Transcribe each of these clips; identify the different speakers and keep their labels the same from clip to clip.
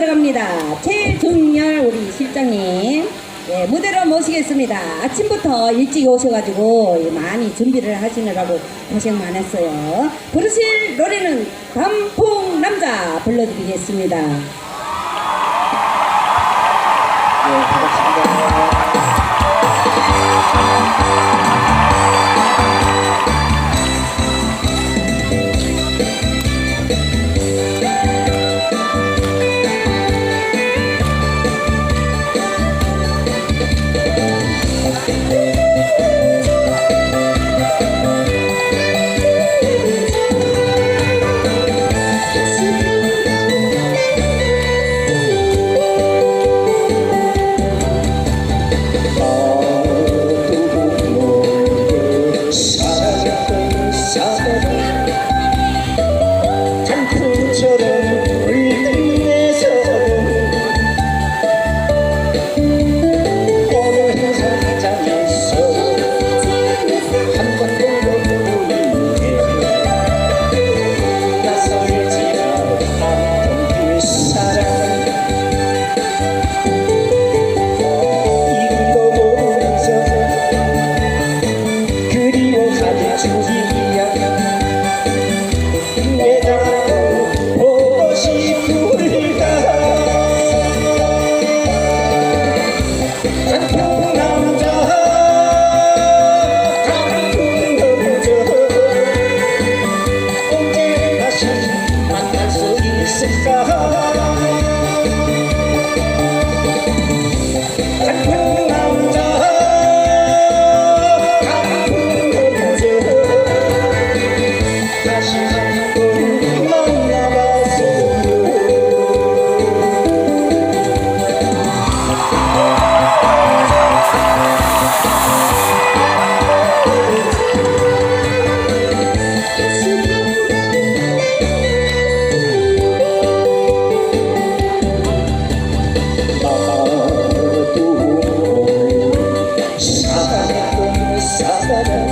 Speaker 1: 들어갑니다. 최종열 우리 실장님. 예, 무대로 모시겠습니다. 아침부터 일찍 오셔가지고 많이 준비를 하시느라고 고생 많았어요. 부르실 노래는 단풍 남자 불러드리겠습니다.
Speaker 2: 네, 반갑습니다. da da da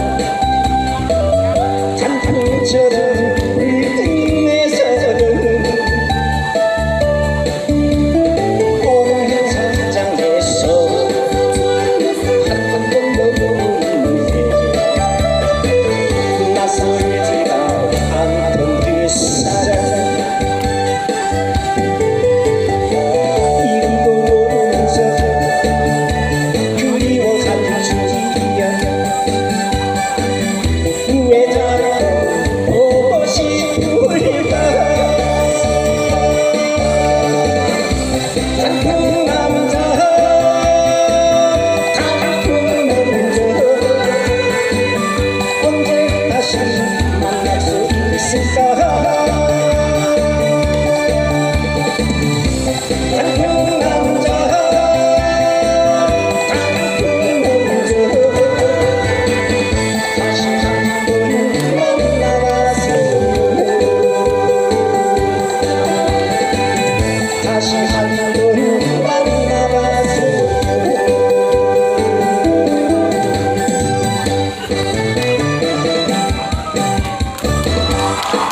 Speaker 2: Suka.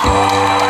Speaker 2: Música